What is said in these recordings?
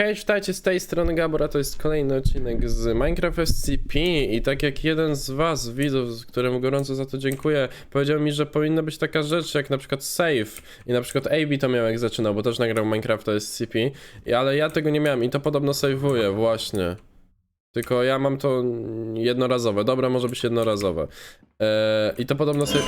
Hej, witajcie z tej strony Gabor, a to jest kolejny odcinek z Minecraft SCP i tak jak jeden z was, widzów, któremu gorąco za to dziękuję, powiedział mi, że powinna być taka rzecz jak na przykład save. I na przykład AB to miał jak zaczynał, bo też nagrał Minecrafta SCP, ale ja tego nie miałem i to podobno save'uje, właśnie. Tylko ja mam to jednorazowe, dobra, może być jednorazowe. Eee, I to podobno sobie...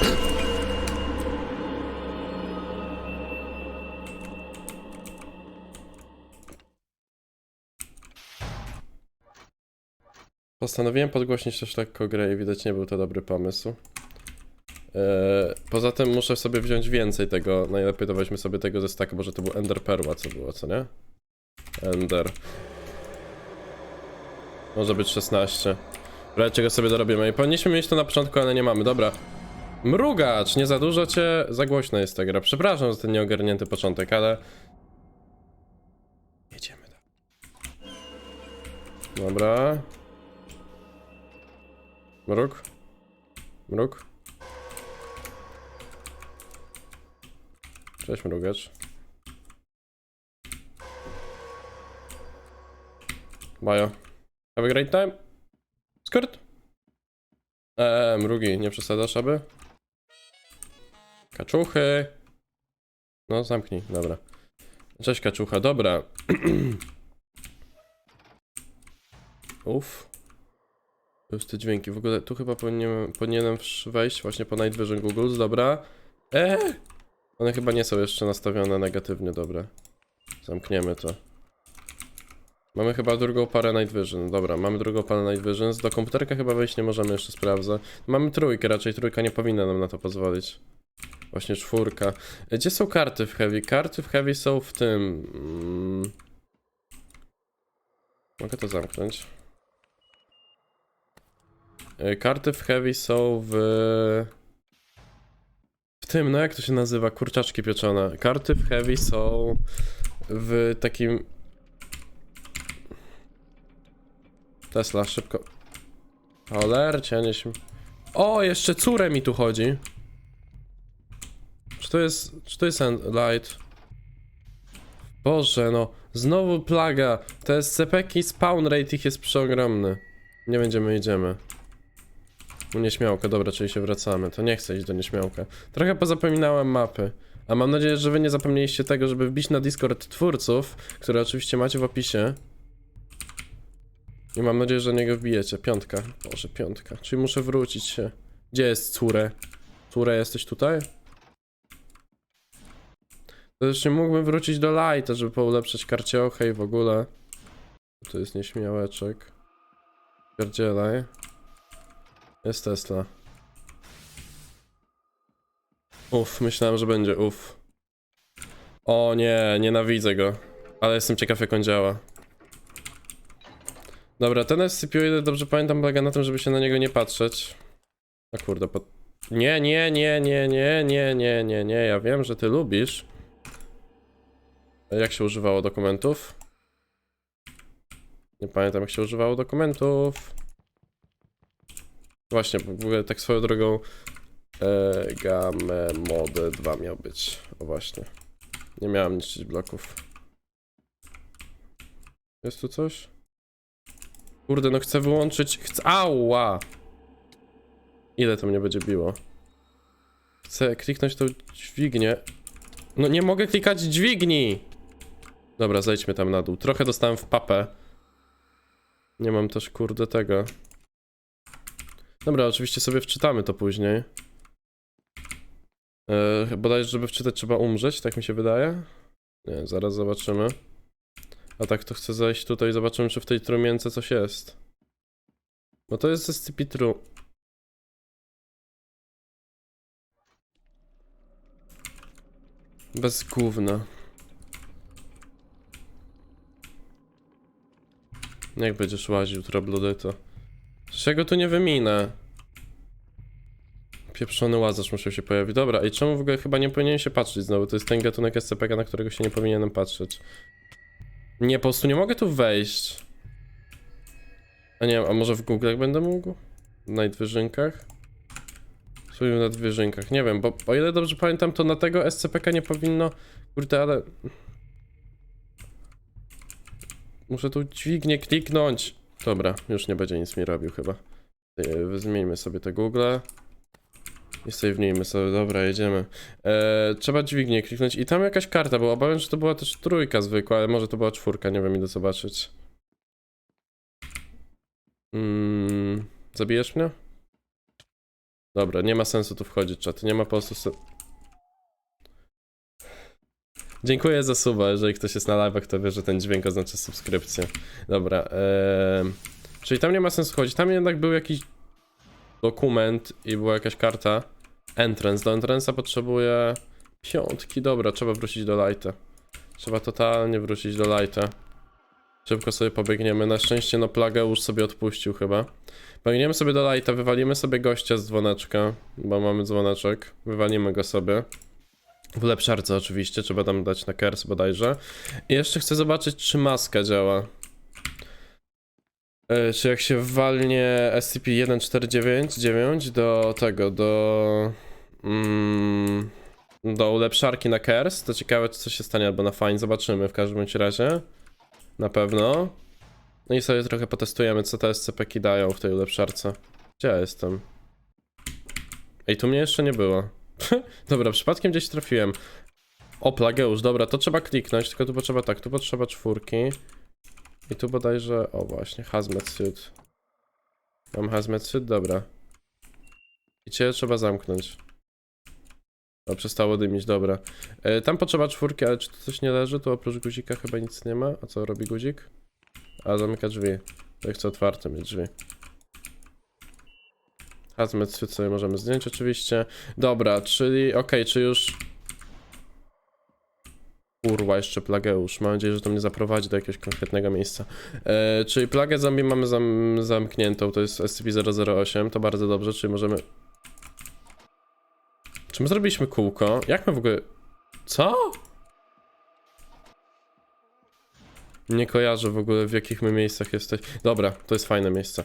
Postanowiłem podgłośnić też lekko grę i widać nie był to dobry pomysł. Eee, poza tym muszę sobie wziąć więcej tego, najlepiej to sobie tego ze staka, bo że to był Ender Perła, co było, co nie? Ender. Może być 16. W czego sobie dorobimy. I powinniśmy mieć to na początku, ale nie mamy. Dobra. Mrugacz! Nie za dużo cię... Za głośna jest ta gra. Przepraszam za ten nieogarnięty początek, ale... Jedziemy. Dobra. Mruk. Mruk. Cześć mrugacz. Bajo. Have a great time. Skrt. Eee, mrugi, nie przesadzasz, aby? Kaczuchy. No, zamknij, dobra. Cześć, kaczucha, dobra. Uff. Już te dźwięki. W ogóle tu chyba powinienem, powinienem wejść właśnie po Night Vision Google, dobra. Eee! One chyba nie są jeszcze nastawione negatywnie, dobra. Zamkniemy to. Mamy chyba drugą parę Night Vision. Dobra, mamy drugą parę Night Vision. Do komputerka chyba wejść nie możemy, jeszcze sprawdzę. Mamy trójkę, raczej trójka nie powinna nam na to pozwolić. Właśnie czwórka. E, Gdzie są karty w Heavy? Karty w Heavy są w tym... Mm... Mogę to zamknąć. E, Karty w Heavy są w... W tym, no jak to się nazywa? Kurczaczki pieczone. Karty w Heavy są w takim... Tesla, szybko. Cholercie, nie śm... O, jeszcze córę mi tu chodzi. Czy to jest... Czy to jest light? Boże, no. Znowu plaga. Te SCP-ki spawn rate ich jest przeogromny. Nie będziemy, idziemy. Nieśmiałka, dobra, czyli się wracamy. To nie chcę iść do nieśmiałka. Trochę pozapominałem mapy. A mam nadzieję, że wy nie zapomnieliście tego, żeby wbić na Discord twórców, które oczywiście macie w opisie. I mam nadzieję, że niego wbijecie. Piątka. Boże, piątka. Czyli muszę wrócić się. Gdzie jest córę? Córę, jesteś tutaj? To jeszcze mógłbym wrócić do Lighta, żeby poulepszać karciochę i w ogóle. To jest nieśmiałeczek. Pierdzielaj. Jest Tesla. Uff, myślałem, że będzie uff. O nie, nienawidzę go. Ale jestem ciekaw jak on działa. Dobra, ten SCP, o ile dobrze pamiętam, polega na tym, żeby się na niego nie patrzeć. A kurde, pod... Nie, nie, nie, nie, nie, nie, nie, nie, nie, ja wiem, że ty lubisz. Jak się używało dokumentów? Nie pamiętam jak się używało dokumentów. Właśnie, w ogóle tak swoją drogą e, Game Mode 2 miał być. O właśnie. Nie miałem niszczyć bloków. Jest tu coś? Kurde, no chcę wyłączyć. Chcę. Ała! Ile to mnie będzie biło? Chcę kliknąć tą dźwignię. No nie mogę klikać dźwigni! Dobra, zejdźmy tam na dół. Trochę dostałem w papę. Nie mam też kurde tego. Dobra, oczywiście sobie wczytamy to później. Yy, bodajże, żeby wczytać trzeba umrzeć, tak mi się wydaje. Nie, zaraz zobaczymy. A tak to chcę zejść tutaj i zobaczymy, czy w tej trumience coś jest. No to jest SCP True. Bez gówna. Jak będziesz łaził, trobludy, to... Czego tu nie wyminę? Pieprzony łazarz musiał się pojawić. Dobra, i czemu w ogóle chyba nie powinien się patrzeć znowu? To jest ten gatunek SCP, na którego się nie powinienem patrzeć. Nie, po prostu nie mogę tu wejść. A nie a może w Google'ach będę mógł? Night Visionkach? Słuchaj, na Visionkach, nie wiem, bo o ile dobrze pamiętam, to na tego SCP nie powinno... Kurde, ale... Muszę tu dźwignię kliknąć. Dobra, już nie będzie nic mi robił chyba. Zmieńmy sobie te Google. I save'nijmy sobie, dobra, jedziemy. Eee, trzeba dźwignię kliknąć i tam jakaś karta była. Obawiam się, że to była też trójka zwykła, ale może to była czwórka, nie wiem, idę zobaczyć. Mm, zabijesz mnie? Dobra, nie ma sensu tu wchodzić, czat. Nie ma po prostu. Dziękuję za suba, jeżeli ktoś jest na live'ach, to wie, że ten dźwięk oznacza subskrypcję. Dobra, em, czyli tam nie ma sensu chodzić. Tam jednak był jakiś dokument i była jakaś karta. Entrance. Do entrance'a potrzebuję piątki. Dobra, trzeba wrócić do lighta. Trzeba totalnie wrócić do lighta. Szybko sobie pobiegniemy. Na szczęście no plagę już sobie odpuścił chyba. Biegniemy sobie do lighta, wywalimy sobie gościa z dzwoneczka, bo mamy dzwoneczek. Wywalimy go sobie. W lepszarce oczywiście, trzeba tam dać na kers bodajże. I jeszcze chcę zobaczyć, czy maska działa. E, czy jak się walnie SCP-1499 do tego, do... Mm, do ulepszarki na kers, to ciekawe, coś się stanie, albo na fine, zobaczymy w każdym razie. Na pewno. No i sobie trochę potestujemy, co te SCP-ki dają w tej ulepszarce. Gdzie ja jestem? Ej, tu mnie jeszcze nie było. dobra, przypadkiem gdzieś trafiłem. O, Plageusz, dobra, to trzeba kliknąć, tylko tu potrzeba tak, tu potrzeba czwórki. I tu bodajże, o właśnie, hazmat suit. Mam hazmat suit, dobra. I cię trzeba zamknąć. O, przestało dymić, dobra. E, tam potrzeba czwórki, ale czy tu coś nie leży? Tu oprócz guzika chyba nic nie ma. A co robi guzik? A, zamyka drzwi. To chcę otwarte mieć drzwi. Suit sobie możemy zdjąć oczywiście. Dobra, czyli, okej, czy już... Kurwa, jeszcze plageusz. Mam nadzieję, że to mnie zaprowadzi do jakiegoś konkretnego miejsca. E, czyli plagę zombie mamy zam zamkniętą, to jest SCP-008, to bardzo dobrze, czyli możemy... Czy my zrobiliśmy kółko? Jak my w ogóle... Co? Nie kojarzę w ogóle w jakich my miejscach jesteś. Dobra, to jest fajne miejsce.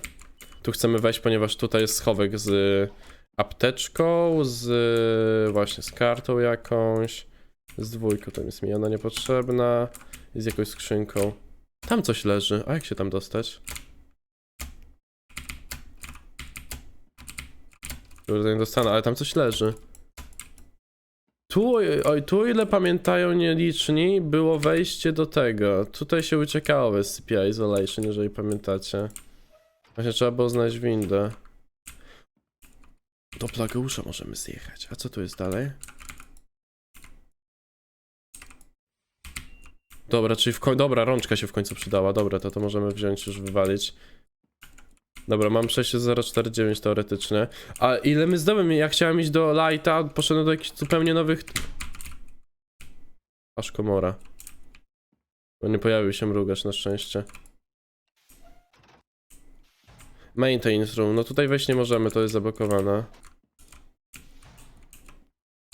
Tu chcemy wejść, ponieważ tutaj jest schowek z apteczką, z właśnie z kartą jakąś, z dwójką, tam jest mi ona niepotrzebna i z jakąś skrzynką. Tam coś leży, a jak się tam dostać? Kurde, nie dostanę, ale tam coś leży. Tu, oj, tu ile pamiętają nieliczni, było wejście do tego. Tutaj się uciekało w SCP Isolation, jeżeli pamiętacie. Właśnie trzeba było znaleźć windę. Do Plageusza możemy zjechać. A co tu jest dalej? Dobra, czyli w końcu... Dobra, rączka się w końcu przydała. Dobra, to to możemy wziąć już wywalić. Dobra, mam 6049 teoretycznie. A ile my zdobyłem? Ja chciałem iść do Lighta, poszedłem do jakichś zupełnie nowych... Aż komora. Bo nie pojawił się mrugacz na szczęście. Maintenance room. No tutaj wejść nie możemy, to jest zablokowane.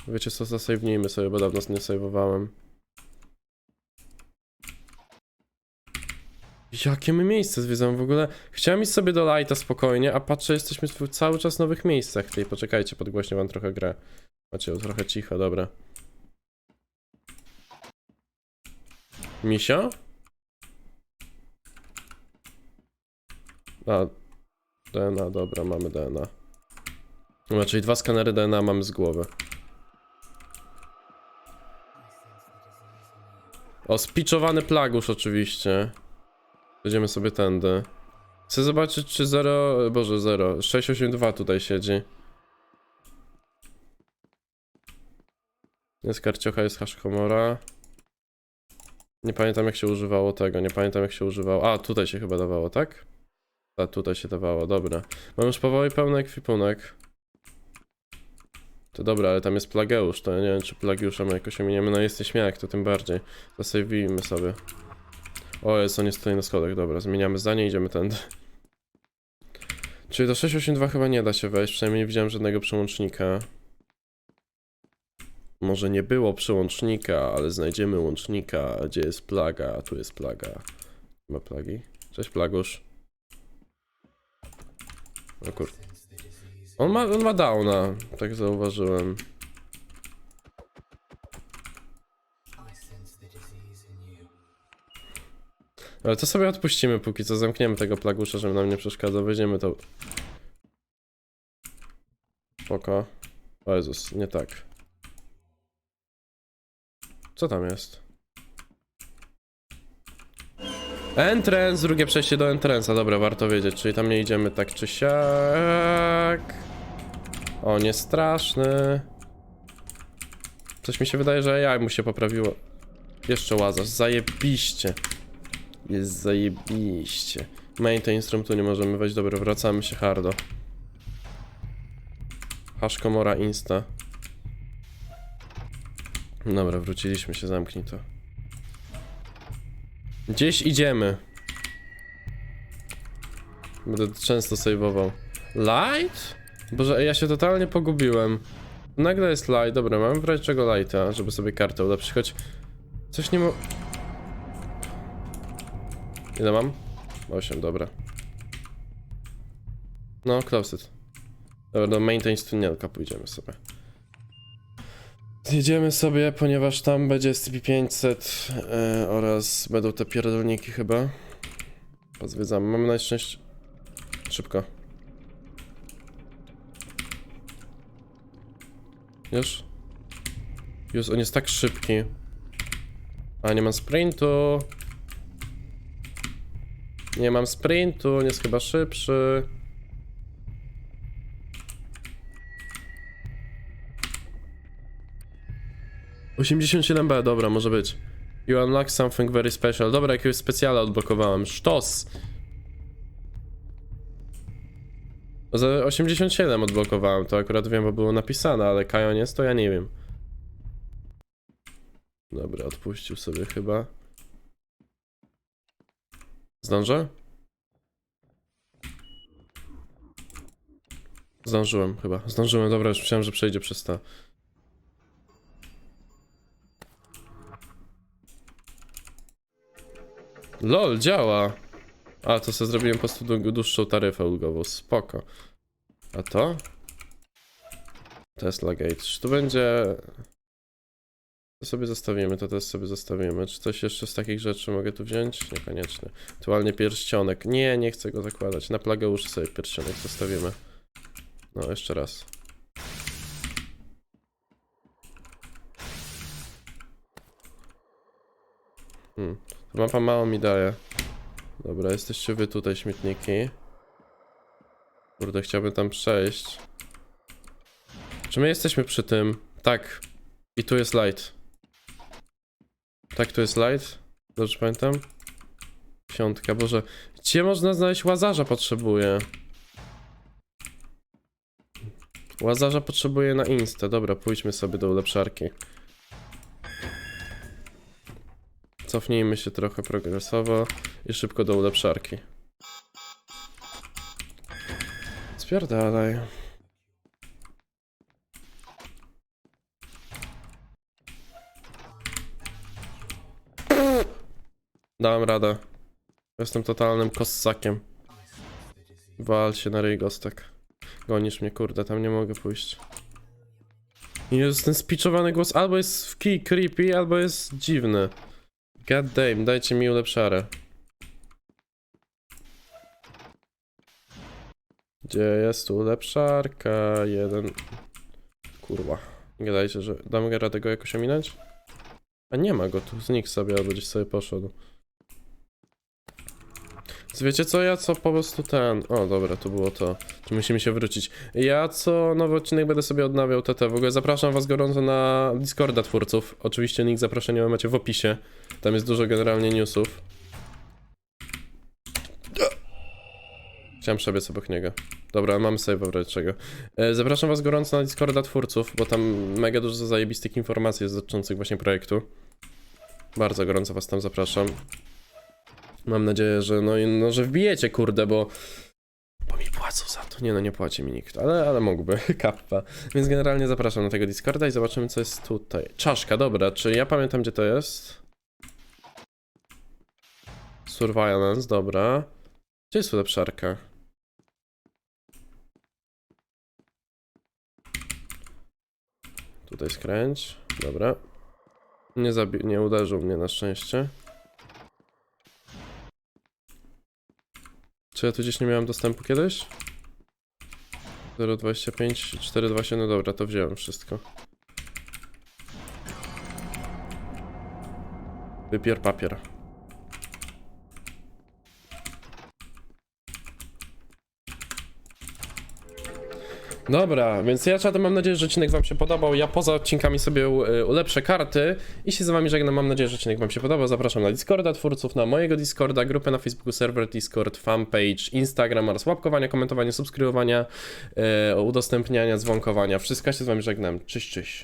Wiecie co, zasave'nijmy sobie, bo dawno nie save'owałem. Jakie my miejsce zwiedzamy w ogóle? Chciałem iść sobie do Lighta spokojnie, a patrzę, jesteśmy w cały czas w nowych miejscach. Tej, poczekajcie, podgłośnię wam trochę grę. Macie trochę cicho, dobra. Misio? A, DNA, dobra, mamy DNA. Dobra, czyli dwa skanery DNA mamy z głowy. O, spiczowany plagusz oczywiście. Będziemy sobie tędy. Chcę zobaczyć, czy 0, boże 0, 682 tutaj siedzi. Jest karciocha, jest hashkomora. Nie pamiętam jak się używało tego, nie pamiętam jak się używało. A, tutaj się chyba dawało, tak? A, tutaj się dawało, dobra. Mam już powoli pełny ekwipunek. To dobra, ale tam jest Plageusz, to ja nie wiem, czy Plagiusza my jakoś ominiemy. No jesteś śmiałek, to tym bardziej. Zasejwijmy sobie. O, jest, on jest tutaj na schodach, dobra, zmieniamy zdanie, idziemy tędy. Czyli do 682 chyba nie da się wejść, przynajmniej nie widziałem żadnego przełącznika. Może nie było przełącznika, ale znajdziemy łącznika, gdzie jest plaga, tu jest plaga. Ma plagi? Cześć plagusz. O kur... On ma, on ma downa, tak zauważyłem. Ale to sobie odpuścimy póki co, zamkniemy tego plagusza, żeby nam nie przeszkadzał, weźmiemy to. Spoko. O Jezus, nie tak. Co tam jest? Entrance, drugie przejście do entrance'a, dobra, warto wiedzieć, czyli tam nie idziemy tak czy siak. O, nie straszny. Coś mi się wydaje, że AI mu się poprawiło. Jeszcze łazarz, zajebiście. Jest zajebiście. Main to instrumentu nie możemy wejść, dobra, wracamy się hardo. Hashkomora insta. Dobra, wróciliśmy się, zamknij to. Gdzieś idziemy. Będę często saveował. Light? Boże, ja się totalnie pogubiłem. Nagle jest light, dobra, mam razie czego lighta, żeby sobie kartę ulepszyć, choć coś nie mo... Ile mam? 8, dobra. No, close it. Dobra, do maintenance tunelka pójdziemy sobie. Zjedziemy sobie, ponieważ tam będzie SCP-500 e, oraz będą te pierdolniki chyba. Pozwiedzamy. Mamy na szczęście... Szybko. Już? Już, on jest tak szybki. A, nie mam sprintu. Nie mam sprintu, on jest chyba szybszy. Osiemdziesiąt siedem B, dobra, może być. You unlock something very special. Dobra, jakiegoś specjala odblokowałem. Sztos! Za 87 odblokowałem, to akurat wiem, bo było napisane, ale Kajon jest, to ja nie wiem. Dobra, odpuścił sobie chyba. Zdążę? Zdążyłem chyba. Zdążyłem, dobra, już myślałem, że przejdzie przez to. LOL, działa! A, to sobie zrobiłem po prostu dłu- dłuższą taryfę ulgową, spoko. A to? Tesla Gate. Czy tu będzie... To sobie zostawimy, to też sobie zostawimy. Czy coś jeszcze z takich rzeczy mogę tu wziąć? Niekoniecznie. Aktualnie pierścionek. Nie, nie chcę go zakładać. Na plagę uszy sobie pierścionek zostawimy. No, jeszcze raz. Hmm. Mapa mało mi daje. Dobra, jesteście wy tutaj, śmietniki. Kurde, chciałbym tam przejść. Czy my jesteśmy przy tym? Tak. I tu jest light. Tak, tu jest light. Dobrze pamiętam? Piątka, boże. Gdzie można znaleźć łazarza potrzebuję? Łazarza potrzebuję na insta. Dobra, pójdźmy sobie do ulepszarki. Cofnijmy się trochę progresowo i szybko do ulepszarki. Spierdalaj. Dałem radę. Jestem totalnym kossakiem. Wal się na ryj gostek. Gonisz mnie, kurde, tam nie mogę pójść. Jest ten spiczowany głos albo jest w key creepy, albo jest dziwny. God damn, dajcie mi ulepszarę. Gdzie jest ulepszarka? Jeden. Kurwa. Nie gadajcie, że damy radę go jakoś ominąć? A nie ma go tu, znikł sobie albo gdzieś sobie poszedł. Więc Wiecie co, ja co po prostu ten... O dobra, to było to. Tu musimy się wrócić. Ja co nowy odcinek będę sobie odnawiał TT. W ogóle zapraszam was gorąco na Discorda twórców. Oczywiście link zaproszenia macie w opisie. Tam jest dużo generalnie newsów. Chciałem przebiec obok niego. Dobra, mam save w razie czego. E, Zapraszam was gorąco na Discorda twórców, bo tam mega dużo zajebistych informacji jest dotyczących właśnie projektu. Bardzo gorąco was tam zapraszam. Mam nadzieję, że no, no że wbijecie, kurde, bo bo mi płacą za to. Nie no, nie płaci mi nikt, ale, ale mógłby, kappa. Więc generalnie zapraszam na tego Discorda i zobaczymy, co jest tutaj. Czaszka, dobra, czy ja pamiętam, gdzie to jest? Surveillance, dobra. Gdzie jest ulepszarka? Tutaj skręć, dobra. Nie nie uderzył mnie na szczęście. Czy ja tu gdzieś nie miałem dostępu kiedyś? 0,25, 4,20, no dobra, to wziąłem wszystko. Wypier papier. Dobra, więc ja czatem mam nadzieję, że odcinek wam się podobał. Ja poza odcinkami sobie e, ulepszę karty i się z wami żegnam. Mam nadzieję, że odcinek wam się podobał. Zapraszam na Discorda twórców, na mojego Discorda, grupę na Facebooku, serwer Discord, fanpage, Instagram oraz łapkowania, komentowania, subskrybowania, e, udostępniania, dzwonkowania. Wszystko ja się z wami żegnam. Cześć, cześć.